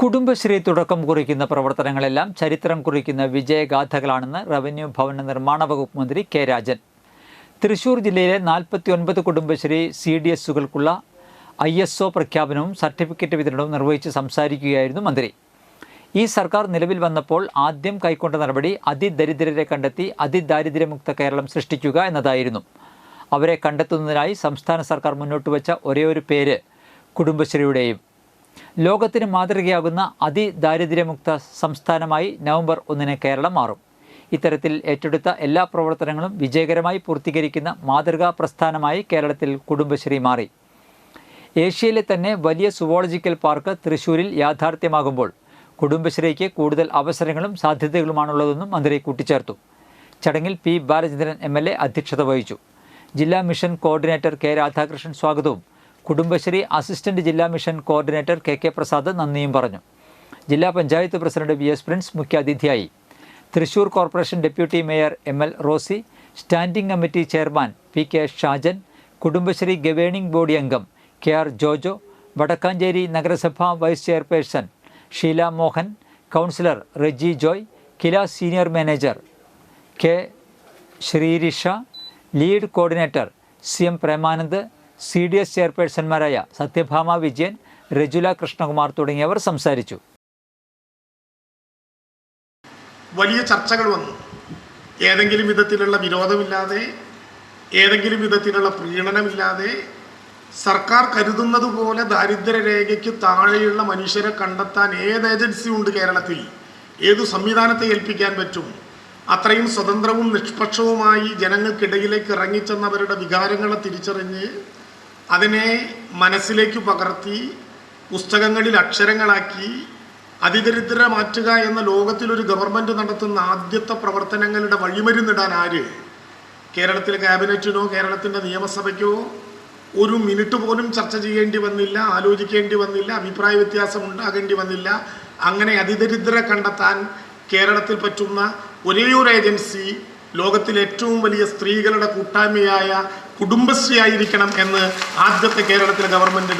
കുടുംബശ്രീ തുടക്കം കുറിക്കുന്ന പ്രവർത്തനങ്ങളെല്ലാം ചരിത്രം കുറിക്കുന്ന വിജയഗാഥകളാണെന്ന് റവന്യൂ ഭവന നിർമ്മാണ വകുപ്പ് മന്ത്രി കെ രാജൻ. തൃശൂർ ജില്ലയിലെ നാൽപ്പത്തി ഒൻപത് കുടുംബശ്രീ സി ഡി എസുകൾക്കുള്ള ഐ എസ് ഒ പ്രഖ്യാപനവും സർട്ടിഫിക്കറ്റ് വിതരണവും നിർവഹിച്ച് സംസാരിക്കുകയായിരുന്നു മന്ത്രി. ഈ സർക്കാർ നിലവിൽ വന്നപ്പോൾ ആദ്യം കൈക്കൊണ്ട നടപടി അതിദരിദ്രരെ കണ്ടെത്തി അതിദാരിദ്ര്യമുക്ത കേരളം സൃഷ്ടിക്കുക എന്നതായിരുന്നു. അവരെ കണ്ടെത്തുന്നതിനായി സംസ്ഥാന സർക്കാർ മുന്നോട്ട് വച്ച ഒരേയൊരു പേര് കുടുംബശ്രീയുടെയും. ലോകത്തിന് മാതൃകയാകുന്ന അതിദാരിദ്ര്യമുക്ത സംസ്ഥാനമായി നവംബർ ഒന്നിന് കേരളം മാറും. ഇത്തരത്തിൽ ഏറ്റെടുത്ത എല്ലാ പ്രവർത്തനങ്ങളും വിജയകരമായി പൂർത്തീകരിക്കുന്ന മാതൃകാ പ്രസ്ഥാനമായി കേരളത്തിൽ കുടുംബശ്രീ മാറി. ഏഷ്യയിലെ തന്നെ വലിയ സുവോളജിക്കൽ പാർക്ക് തൃശ്ശൂരിൽ യാഥാർത്ഥ്യമാകുമ്പോൾ കുടുംബശ്രീക്ക് കൂടുതൽ അവസരങ്ങളും സാധ്യതകളുമാണുള്ളതെന്നും മന്ത്രി കൂട്ടിച്ചേർത്തു. ചടങ്ങിൽ പി ബാലചന്ദ്രൻ എ അധ്യക്ഷത വഹിച്ചു. ജില്ലാ മിഷൻ കോർഡിനേറ്റർ കെ രാധാകൃഷ്ണൻ സ്വാഗതവും കുടുംബശ്രീ അസിസ്റ്റന്റ് ജില്ലാ mission coordinator K K Prasad നന്ദിയും പറഞ്ഞു. ജില്ലാ panchayat president V S Prince മുഖ്യാതിഥിയായി. Thrissur corporation deputy mayor M L Rosy standing committee chairman P K Shajan Kudumbashree governing body അംഗം കെ ആർ ജോജോ വടക്കാഞ്ചേരി നഗരസഭ vice chairperson Sheela Mohan councillor Reji Joy KILA senior manager K Sreerisha lead coordinator C M Premanand C D S ചെയർപേഴ്സൺമാരായ Sathyabhama Vijayan Rajula Krishnakumar തുടങ്ങിയവർ സംസാരിച്ചു. വലിയ ചർച്ചകൾ വന്നു. ഏതെങ്കിലും വിധത്തിലുള്ള വിരോധമില്ലാതെ ഏതെങ്കിലും വിധത്തിലുള്ള പ്രീണനമില്ലാതെ സർക്കാർ കരുതുന്നത് പോലെ ദാരിദ്ര്യരേഖയ്ക്ക് താഴെയുള്ള മനുഷ്യരെ കണ്ടെത്താൻ ഏത് ഏജൻസി ഉണ്ട് കേരളത്തിൽ? ഏതു സംവിധാനത്തെ ഏൽപ്പിക്കാൻ പറ്റും? അത്രയും സ്വതന്ത്രവും നിഷ്പക്ഷവുമായി ജനങ്ങൾക്കിടയിലേക്ക് ഇറങ്ങിച്ചെന്നവരുടെ വികാരങ്ങളെ തിരിച്ചറിഞ്ഞ് അതിനെ മനസ്സിലേക്ക് പകർത്തി പുസ്തകങ്ങളിൽ അക്ഷരങ്ങളാക്കി അതിദരിദ്ര മാറ്റുക എന്ന ലോകത്തിലൊരു ഗവൺമെന്റ് നടത്തുന്ന ആദ്യത്തെ പ്രവർത്തനങ്ങളുടെ വഴിമരുന്നിടാൻ ആര്? കേരളത്തിലെ ക്യാബിനറ്റിനോ കേരളത്തിന്റെ നിയമസഭയ്ക്കോ ഒരു മിനിറ്റ് പോലും ചർച്ച ചെയ്യേണ്ടി വന്നില്ല ആലോചിക്കേണ്ടി വന്നില്ല അഭിപ്രായ വ്യത്യാസം ഉണ്ടാകേണ്ടി വന്നില്ല. അങ്ങനെ അതിദരിദ്ര കണ്ടെത്താൻ കേരളത്തിൽ പറ്റുന്ന ഒരേയൊരു ഏജൻസി ലോകത്തിലെ ഏറ്റവും വലിയ സ്ത്രീകളുടെ കൂട്ടായ്മയായ കുടുംബശ്രീ ആയിരിക്കണം എന്ന് ആദ്യത്തെ കേരളത്തിലെ ഗവൺമെന്റ്